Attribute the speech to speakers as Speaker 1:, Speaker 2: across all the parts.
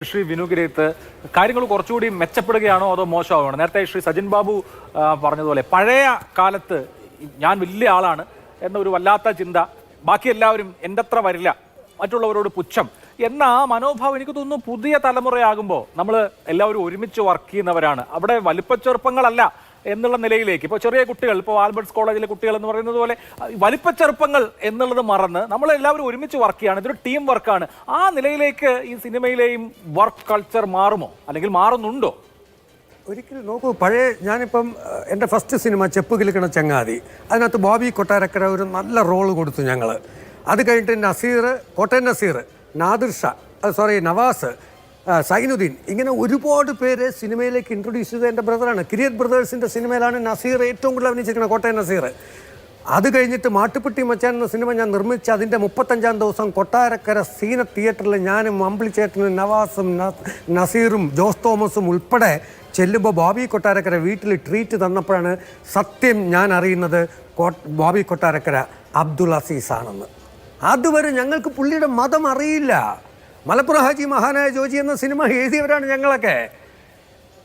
Speaker 1: ശ്രീ വിനുഗിരത്ത് കാര്യങ്ങൾ കുറച്ചുകൂടി മെച്ചപ്പെടുകയാണോ അതോ മോശമാണോ നേരത്തെ ശ്രീ സജിൻ ബാബു പറഞ്ഞതുപോലെ പഴയ കാലത്ത് ഞാൻ വലിയ ആളാണ് എന്നൊരു വല്ലാത്ത ചിന്ത ബാക്കി എല്ലാവരും എന്റെ അത്ര വരില്ല മറ്റുള്ളവരോട് പുച്ഛം എന്ന ആ മനോഭാവം എനിക്ക് തോന്നുന്നു പുതിയ തലമുറയാകുമ്പോൾ നമ്മൾ എല്ലാവരും ഒരുമിച്ച് വർക്ക് ചെയ്യുന്നവരാണ്. അവിടെ വലിപ്പച്ചെറുപ്പങ്ങളല്ല എന്നുള്ള നിലയിലേക്ക്. ഇപ്പോൾ ചെറിയ കുട്ടികൾ ഇപ്പോൾ ആൽബർട്ട്സ് കോളേജിലെ കുട്ടികൾ എന്ന് പറയുന്നത് പോലെ വലിപ്പച്ചെറുപ്പങ്ങൾ എന്നുള്ളത് മറന്ന് നമ്മളെല്ലാവരും ഒരുമിച്ച് വർക്ക് ചെയ്യാണ് ഇതൊരു ടീം വർക്കാണ് ആ നിലയിലേക്ക് ഈ സിനിമയിലെയും വർക്ക് കൾച്ചർ മാറുമോ? അല്ലെങ്കിൽ മാറുന്നുണ്ടോ?
Speaker 2: ഒരിക്കലും നോക്കൂ പഴയ ഞാനിപ്പം എന്റെ ഫസ്റ്റ് സിനിമ ചെപ്പ് കിളിക്കണ ചങ്ങാതി. അതിനകത്ത് ബോബി കൊട്ടാരക്കര ഒരു നല്ല റോൾ കൊടുത്തു ഞങ്ങൾ അത് കഴിഞ്ഞിട്ട് നസീർ കോട്ടയം നസീർ നാദിർ ഷാ സോറി നവാസ് സൈനുദ്ദീൻ ഇങ്ങനെ ഒരുപാട് പേര് സിനിമയിലേക്ക് ഇൻട്രൊഡ്യൂസ് ചെയ്ത എന്റെ ബ്രദറാണ് കിരിയർ ബ്രദേഴ്സിന്റെ സിനിമയിലാണ് നസീർ ഏറ്റവും കൂടുതൽ അഭിനയിച്ചിരിക്കുന്നത് കോട്ടയം നസീർ. അത് കഴിഞ്ഞിട്ട് മാട്ടുപ്പെട്ടി മച്ചാൻ എന്ന സിനിമ ഞാൻ നിർമ്മിച്ച അതിന്റെ മുപ്പത്തഞ്ചാം ദിവസം കൊട്ടാരക്കര സീന തിയേറ്ററിൽ ഞാനും അമ്പിളിച്ചേട്ടനും നവാസും നസീറും ജോസ് തോമസും ഉൾപ്പെടെ ചെല്ലുമ്പോൾ ബോബി കൊട്ടാരക്കര വീട്ടിൽ ട്രീറ്റ് തന്നപ്പോഴാണ് സത്യം ഞാൻ അറിയുന്നത് ബോബി കൊട്ടാരക്കര അബ്ദുൾ അസീസ് ആണെന്ന് അതുവരെ ഞങ്ങൾക്ക് പുള്ളിയുടെ മതം അറിയില്ല. മലപ്പുറം ഹാജി മഹാനായ ജോജി എന്ന സിനിമ എഴുതിയവരാണ് ഞങ്ങളൊക്കെ.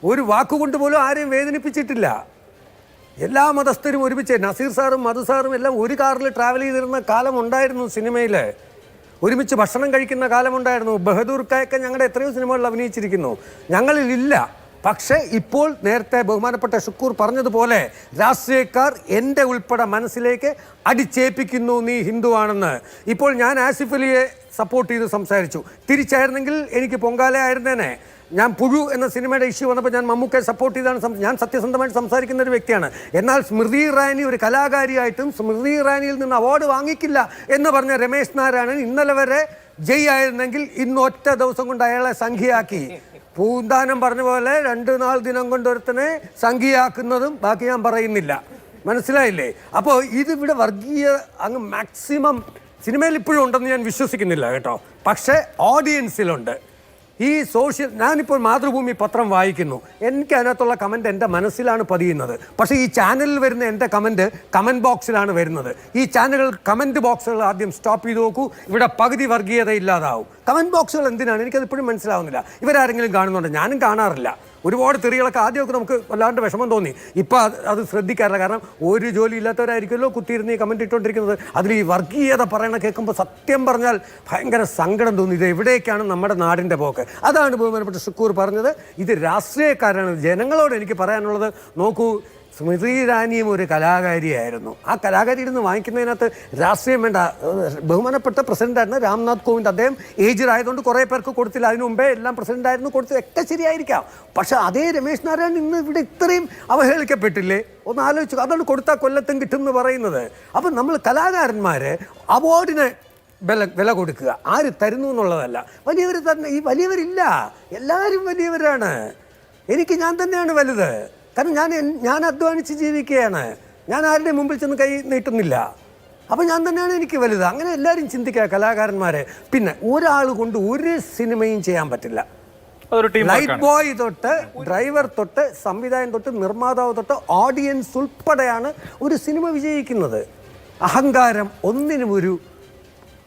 Speaker 2: ഒരു വാക്കുകൊണ്ട് പോലും ആരെയും വേദനിപ്പിച്ചിട്ടില്ല. എല്ലാ മതസ്ഥരും ഒരുമിച്ച് നസീർ സാറും മധു സാറും എല്ലാം ഒരു കാറിൽ ട്രാവൽ ചെയ്തിരുന്ന കാലമുണ്ടായിരുന്നു സിനിമയിൽ ഒരുമിച്ച് ഭക്ഷണം കഴിക്കുന്ന കാലമുണ്ടായിരുന്നു. ബഹദൂർ കായൊക്കെ ഞങ്ങളുടെ എത്രയോ സിനിമകളിൽ അഭിനയിച്ചിരിക്കുന്നു. ഞങ്ങളിലില്ല പക്ഷേ ഇപ്പോൾ നേരത്തെ ബഹുമാനപ്പെട്ട ഷുക്കൂർ പറഞ്ഞതുപോലെ രാഷ്ട്രീയക്കാർ എന്റെ ഉൾപ്പെടെ മനസ്സിലേക്ക് അടിച്ചേൽപ്പിക്കുന്നു നീ ഹിന്ദുവാണെന്ന്. ഇപ്പോൾ ഞാൻ ആസിഫ് അലിയെ സപ്പോർട്ട് ചെയ്ത് സംസാരിച്ചു. തിരിച്ചായിരുന്നെങ്കിൽ എനിക്ക് പൊങ്കാല ആയിരുന്നേനെ. ഞാൻ പുഴു എന്ന സിനിമയുടെ ഇഷ്യൂ വന്നപ്പോൾ ഞാൻ മമ്മൂക്കെ സപ്പോർട്ട് ചെയ്താണ് ഞാൻ സത്യസന്ധമായിട്ട് സംസാരിക്കുന്ന ഒരു വ്യക്തിയാണ്. എന്നാൽ സ്മൃതി ഇറാനി ഒരു കലാകാരിയായിട്ടും സ്മൃതി ഇറാനിയിൽ നിന്ന് അവാർഡ് വാങ്ങിക്കില്ല എന്ന് പറഞ്ഞ രമേശ് നാരായണൻ ഇന്നലെ വരെ ജയ് ആയിരുന്നെങ്കിൽ ഇന്ന് ഒറ്റ ദിവസം കൊണ്ട് അയാളെ സംഖ്യയാക്കി. പൂന്താനം പറഞ്ഞ പോലെ രണ്ട് നാല് ദിനം കൊണ്ട് ഒരുത്തനെ സംഖ്യയാക്കുന്നതും ബാക്കി ഞാൻ പറയുന്നില്ല. മനസ്സിലായില്ലേ? അപ്പോൾ ഇതിവിടെ വർഗീയ അങ്ങ് മാക്സിമം സിനിമയിൽ ഇപ്പോഴും ഉണ്ടെന്ന് ഞാൻ വിശ്വസിക്കുന്നില്ല കേട്ടോ. പക്ഷേ ഓഡിയൻസിലുണ്ട് ഈ സോഷ്യൽ ഞാനിപ്പോൾ മാതൃഭൂമി പത്രം വായിക്കുന്നു. എനിക്ക് അതിനകത്തുള്ള കമന്റ് എന്റെ മനസ്സിലാണ് പതിയുന്നത്. പക്ഷേ ഈ ചാനലിൽ വരുന്ന എന്റെ കമന്റ് കമന്റ് ബോക്സിലാണ് വരുന്നത്. ഈ ചാനലുകൾ കമന്റ് ബോക്സുകൾ ആദ്യം സ്റ്റോപ്പ് ചെയ്ത് നോക്കൂ. ഇവിടെ പകുതി വർഗീയത ഇല്ലാതാവും. കമന്റ് ബോക്സുകൾ എന്തിനാണ്? എനിക്കത് ഇപ്പോഴും മനസ്സിലാവുന്നില്ല. ഇവരാരെങ്കിലും കാണുന്നുണ്ട്? ഞാനും കാണാറില്ല. ഒരുപാട് തെറികളൊക്കെ ആദ്യമൊക്കെ നമുക്ക് വല്ലാണ്ട് വിഷമം തോന്നി. ഇപ്പം അത് അത് ശ്രദ്ധിക്കാറില്ല. കാരണം ഒരു ജോലി ഇല്ലാത്തവരായിരിക്കുമല്ലോ കുത്തിയിരുന്ന് ഈ കമന്റ് ഇട്ടുകൊണ്ടിരിക്കുന്നത് അതിൽ ഈ വർഗീയത പറയണ കേൾക്കുമ്പോൾ സത്യം പറഞ്ഞാൽ ഭയങ്കര സങ്കടം തോന്നി. ഇത് എവിടേക്കാണ് നമ്മുടെ നാടിന്റെ പോക്ക്? അതാണ് ബഹുമാനപ്പെട്ട ഷുക്കൂർ പറഞ്ഞത്. ഇത് രാഷ്ട്രീയക്കാരാണ് ജനങ്ങളോട് എനിക്ക് പറയാനുള്ളത്. നോക്കൂ സ്മൃതി ഇറാനിയും ഒരു കലാകാരിയായിരുന്നു. ആ കലാകാരിയിൽ നിന്ന് വാങ്ങിക്കുന്നതിനകത്ത് രാഷ്ട്രീയം വേണ്ട ബഹുമാനപ്പെട്ട പ്രസിഡന്റായിരുന്നു രാംനാഥ് കോവിന്ദ് അദ്ദേഹം ഏജ്ഡ് ആയതുകൊണ്ട് കുറേ പേർക്ക് കൊടുത്തില്ല. അതിനു മുമ്പേ എല്ലാം പ്രസിഡന്റായിരുന്നു കൊടുത്തത് ഒക്കെ ശരിയായിരിക്കാം. പക്ഷെ അതേ രമേശ് നാരായണൻ ഇന്ന് ഇവിടെ ഇത്രയും അവഹേളിക്കപ്പെട്ടില്ലേ? ഒന്ന് ആലോചിച്ചു അതാണ് കൊടുത്താൽ കൊല്ലത്തും കിട്ടും എന്ന് പറയുന്നത്. അപ്പം നമ്മൾ കലാകാരന്മാർ അവാർഡിന് വില വില കൊടുക്കുക. ആര് തരുന്നു എന്നുള്ളതല്ല. വലിയവർ തന്നെ ഈ വലിയവരില്ല. എല്ലാവരും വലിയവരാണ്. എനിക്ക് ഞാൻ തന്നെയാണ് വലുത്. കാരണം ഞാൻ ഞാൻ അധ്വാനിച്ച് ജീവിക്കുകയാണ്. ഞാൻ ആരുടെ മുമ്പിൽ ചെന്ന് കൈ നീട്ടുന്നില്ല. അപ്പോൾ ഞാൻ തന്നെയാണ് എനിക്ക് വലുത്. അങ്ങനെ എല്ലാവരും ചിന്തിക്കുക കലാകാരന്മാരെ. പിന്നെ ഒരാൾ കൊണ്ട് ഒരു സിനിമയും ചെയ്യാൻ പറ്റില്ല. ലൈറ്റ് ബോയ് തൊട്ട് ഡ്രൈവർ തൊട്ട് സംവിധായകൻ തൊട്ട് നിർമ്മാതാവ് തൊട്ട് ഓഡിയൻസ് ഉൾപ്പെടെയാണ് ഒരു സിനിമ വിജയിക്കുന്നത്. അഹങ്കാരം ഒന്നിനും ഒരു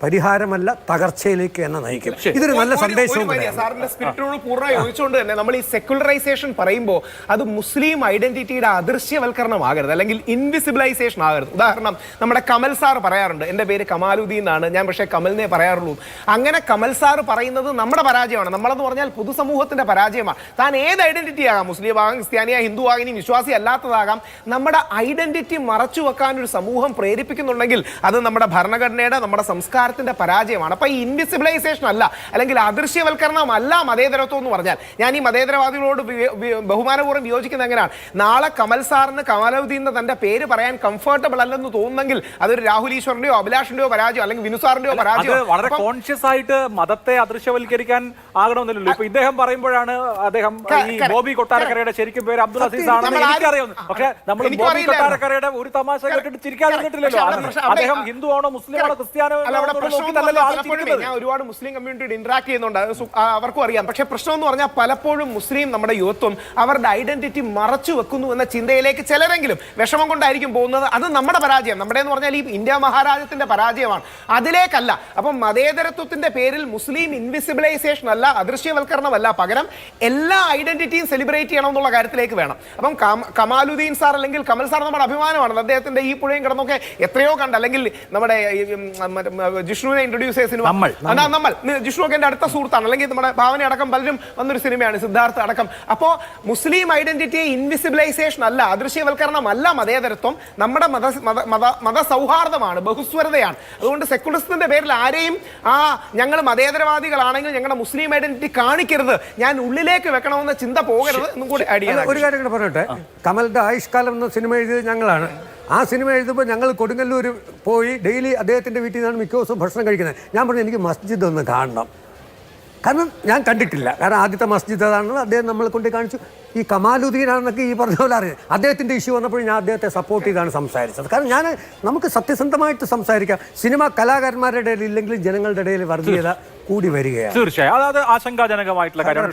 Speaker 2: പരിഹാരമല്ല തകർച്ചയിലേക്ക് തന്നെ നയിക്കും. ഇതൊരു നല്ല സന്ദേശവും.
Speaker 3: സാറിന്റെ സ്പിരിറ്റിനോട് പൂർണമായി യോജിച്ചുകൊണ്ട് തന്നെ നമ്മൾ ഈ സെക്യുലറൈസേഷൻ പറയുമ്പോൾ അത് മുസ്ലിം ഐഡന്റിറ്റിയുടെ അദൃശ്യവൽക്കരണം ആകരുത് അല്ലെങ്കിൽ ഇൻവിസിബിലൈസേഷൻ ആകരുത്. ഉദാഹരണം നമ്മുടെ കമൽ സാർ പറയാറുണ്ട്. എന്റെ പേര് കമാലുദ്ദീൻ എന്നാണ്. ഞാൻ പക്ഷേ കമലിനെ പറയാറുള്ളൂ. അങ്ങനെ കമൽ സാർ പറയുന്നത് നമ്മുടെ പരാജയമാണ്. നമ്മളെന്ന് പറഞ്ഞാൽ പൊതുസമൂഹത്തിന്റെ പരാജയമാണ്. താൻ ഏത് ഐഡന്റിറ്റി ആകാം? മുസ്ലിം ആകാം ക്രിസ്ത്യാനിയാ ഹിന്ദു ആകാം ഇനി വിശ്വാസി അല്ലാത്തതാകാം നമ്മുടെ ഐഡന്റിറ്റി മറച്ചു വെക്കാൻ ഒരു സമൂഹം പ്രേരിപ്പിക്കുന്നുണ്ടെങ്കിൽ അത് നമ്മുടെ ഭരണഘടനയുടെ നമ്മുടെ സംസ്കാരത്തിന്റെ പരാജയമാണ്. അപ്പൊ ഈ ഇൻവിസിബിലൈസേഷൻ അല്ല അല്ലെങ്കിൽ അദൃശ്യവൽക്കരണം അല്ല മതേതരത്വം എന്ന് പറഞ്ഞാൽ. ഞാൻ ഈ മതേതരവാദികളോട് ബഹുമാനപൂർവം വിയോജിക്കുന്ന എങ്ങനെയാണ്? നാളെ കമൽ സാറിന് കമലൗദ്ദീൻ തന്റെ പേര് പറയാൻ കംഫർട്ടബിൾ അല്ലെന്ന് തോന്നുന്നെങ്കിൽ അതൊരു രാഹുൽ ഈശ്വറിന്റെയോ അഭിലാഷിന്റെയോ പരാജയം അല്ലെങ്കിൽ
Speaker 1: വിനുസാറിന്റെയോ
Speaker 3: പരാജയം
Speaker 1: വളരെ കോൺഷ്യസ് ആയിട്ട് മതത്തെ അദൃശ്യവൽക്കരിക്കാൻ ആകണമെന്നില്ലല്ലോ. ഇപ്പൊ ഇദ്ദേഹം പറയുമ്പോഴാണ് അദ്ദേഹം ബോബി കൊട്ടാരക്കരയുടെ ശരിക്കും പേര് അബ്ദുൾ അസീസ് ആണെന്ന് എനിക്കറിയാം പക്ഷെ നമ്മൾ ബോബി കൊട്ടാരക്കരയുടെ ഒരു തമാശ കേട്ടിട്ട് ചിരിക്കാൻ അദ്ദേഹം ഹിന്ദു ആണോ മുസ്ലിം ആണോ ക്രിസ്ത്യാനോ
Speaker 3: ഞാൻ ഒരുപാട് മുസ്ലിം കമ്മ്യൂണിറ്റിയോട് ഇന്ററാക്ട് ചെയ്യുന്നുണ്ട്. അവർക്കും അറിയാം. പക്ഷെ പ്രശ്നം എന്ന് പറഞ്ഞാൽ പലപ്പോഴും മുസ്ലിം നമ്മുടെ യുവത്വം അവരുടെ ഐഡന്റിറ്റി മറച്ചു വെക്കുന്നു എന്ന ചിന്തയിലേക്ക് ചിലരെങ്കിലും വിഷമം കൊണ്ടായിരിക്കും പോകുന്നത്. അത് നമ്മുടെ പരാജയം. നമ്മുടെ എന്ന് പറഞ്ഞാൽ ഈ ഇന്ത്യ മഹാരാജ്യത്തിന്റെ പരാജയമാണ്. അതിലേക്കല്ല. അപ്പം മതേതരത്വത്തിന്റെ പേരിൽ മുസ്ലിം ഇൻവിസിബിലൈസേഷൻ അല്ല അദൃശ്യവൽക്കരണമല്ല പകരം എല്ലാ ഐഡന്റിറ്റിയും സെലിബ്രേറ്റ് ചെയ്യണം എന്നുള്ള കാര്യത്തിലേക്ക് വേണം. അപ്പം കമാലുദ്ദീൻ സാർ അല്ലെങ്കിൽ കമൽ സാർ നമ്മുടെ അഭിമാനമാണ്. അദ്ദേഹത്തിന്റെ ഈ പുഴയും കിടന്നൊക്കെ എത്രയോ കണ്ട്. അല്ലെങ്കിൽ നമ്മുടെ ജിഷ്ണുവിനെ ഇൻട്രൊഡ്യൂസ് ചെയ്ത സിനിമ.
Speaker 1: നമ്മൾ.
Speaker 3: അതാ നമ്മൾ. ജിഷ്ണു ഒക്കെ എന്റെ അടുത്ത സുഹൃത്താണ്. അല്ലെങ്കിൽ നമ്മുടെ ഭാവന അടക്കം പലരും വന്നൊരു സിനിമയാണ് സിദ്ധാർത്ഥ അടക്കം. അപ്പോ മുസ്ലിം ഐഡന്റിറ്റി ഇൻവിസിബിലൈസേഷൻ അല്ല അദൃശ്യവൽക്കരണം അല്ല മതേതരത്വം. നമ്മുടെ മത മത മത സൗഹാർദ്ദമാണ് ബഹുസ്വരതയാണ്. അതുകൊണ്ട് സെക്കുലറിസത്തിന്റെ പേരിൽ ആരെയും ആ ഞങ്ങൾ മതേതരവാദികളാണെങ്കിൽ ഞങ്ങളുടെ മുസ്ലിം ഐഡന്റിറ്റി കാണിക്കരുത്. ഞാൻ ഉള്ളിലേക്ക് വെക്കണമെന്ന ചിന്ത പോകരുത് എന്നും കൂടി
Speaker 2: ഒരു കാര്യം കൂടെ പറയട്ടെ. കമലിന്റെ ആയുഷ്കാലം എന്ന സിനിമ എഴുതിയത് ഞങ്ങളാണ്. ആ സിനിമ എഴുതുമ്പോൾ ഞങ്ങൾ കൊടുങ്ങല്ലൂർ പോയി ഡെയിലി അദ്ദേഹത്തിന്റെ വീട്ടിൽ നിന്നാണ് മിക്ക ദിവസവും ഭക്ഷണം കഴിക്കുന്നത്. ഞാൻ പറഞ്ഞു എനിക്ക് മസ്ജിദ് ഒന്ന് കാണണം. കാരണം ഞാൻ കണ്ടിട്ടില്ല. കാരണം ആദ്യത്തെ മസ്ജിദ് അതാണെന്ന് അദ്ദേഹം നമ്മളെ കൊണ്ട് കാണിച്ചു. ഈ കമാലുദ്ദീനാണെന്നൊക്കെ ഈ പറഞ്ഞ പോലെ അറിയാം. അദ്ദേഹത്തിന്റെ ഇഷ്യൂ വന്നപ്പോൾ ഞാൻ അദ്ദേഹത്തെ സപ്പോർട്ട് ചെയ്താണ് സംസാരിച്ചത്. കാരണം ഞാൻ നമുക്ക് സത്യസന്ധമായിട്ട് സംസാരിക്കാം. സിനിമ കലാകാരന്മാരുടെ ഇടയിൽ ഇല്ലെങ്കിലും ജനങ്ങളുടെ ഇടയിൽ വർഗീയത കൂടി വരികയാണ്.
Speaker 1: തീർച്ചയായും. അതായത് ആശങ്കാജനകമായിട്ടുള്ള കാര്യമാണ്.